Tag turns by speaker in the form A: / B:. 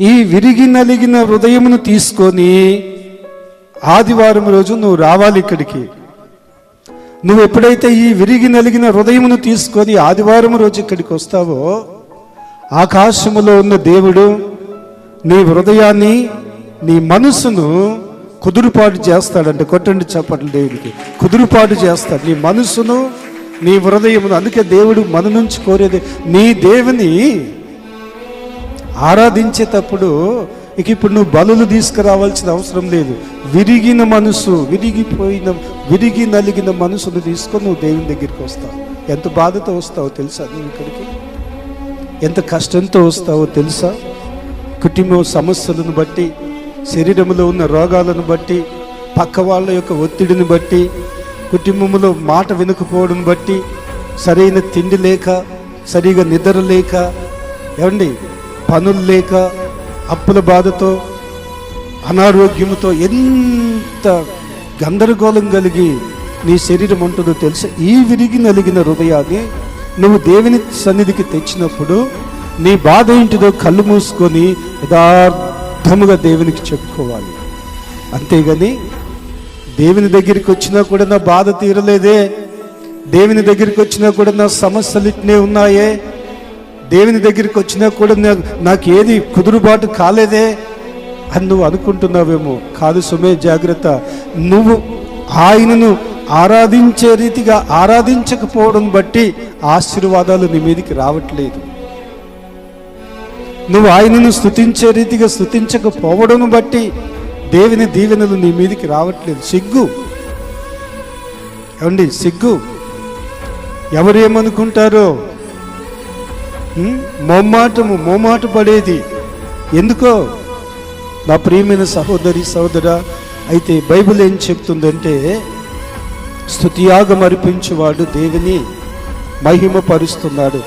A: ఈ విరిగి నలిగిన హృదయమును తీసుకొని ఆదివారం రోజు నువ్వు రావాలి ఇక్కడికి. నువ్వు ఎప్పుడైతే ఈ విరిగి నలిగిన హృదయమును తీసుకొని ఆదివారం రోజు ఇక్కడికి వస్తావో ఆకాశములో ఉన్న దేవుడు నీ హృదయాన్ని నీ మనసును కుదురుపాటు చేస్తాడంటే. కొట్టండి చప్పట్లు దేవుడికి కుదురుపాటు చేస్తాడు. నీ మనసును నీ హృదయమును. అందుకే దేవుడు మన నుంచి కోరేది నీ దేవుని ఆరాధించేటప్పుడు ఇక ఇప్పుడు నువ్వు బలులు తీసుకురావాల్సిన అవసరం లేదు. విరిగిన మనసు విరిగిపోయిన విరిగి నలిగిన మనసును తీసుకొని నువ్వు దేవుని దగ్గరికి వస్తావు. ఎంత బాధతో వస్తావో తెలుసా నువ్వు ఇక్కడికి? ఎంత కష్టంతో వస్తావో తెలుసా? కుటుంబ సమస్యలను బట్టి శరీరంలో ఉన్న రోగాలను బట్టి పక్క వాళ్ళ యొక్క ఒత్తిడిని బట్టి కుటుంబంలో మాట వినకపోవడం బట్టి సరైన తిండి లేక సరిగా నిద్ర లేక ఏమండి? పనులు లేక అప్పుల బాధతో అనారోగ్యంతో ఎంత గందరగోళం కలిగి నీ శరీరం ఉంటుందో తెలుసా? ఈ విరిగి నలిగిన హృదయాన్ని నువ్వు దేవుని సన్నిధికి తెచ్చినప్పుడు నీ బాధ ఏంటిదో కళ్ళు మూసుకొని యథార్థముగా దేవునికి చెప్పుకోవాలి. అంతేగాని దేవుని దగ్గరికి వచ్చినా కూడా నా బాధ తీరలేదే. దేవుని దగ్గరికి వచ్చినా కూడా నా సమస్యలు ఇట్నే ఉన్నాయే. దేవుని దగ్గరికి వచ్చినా కూడా నాకు ఏది కుదురుబాటు కాలేదే అని నువ్వు అనుకుంటున్నావేమో. కాదు సుమే జాగ్రత్త. నువ్వు ఆయనను ఆరాధించే రీతిగా ఆరాధించకపోవడం బట్టి ఆశీర్వాదాలు నీ మీదికి రావట్లేదు. నువ్వు ఆయనను స్థుతించే రీతిగా స్థుతించకపోవడం బట్టి దేవుని దీవెనలు నీ మీదికి రావట్లేదు. సిగ్గు? ఏమండి సిగ్గు? ఎవరేమనుకుంటారో మొమ్మాటము మొమ్మాట పడేది. ఎందుకో? నా ప్రియమైన సహోదరి సహోదర అయితే బైబిల్ ఏం చెప్తుందంటే స్థుతియాగం అర్పించేవాడు దేవుని మహిమ పరుస్తున్నాడు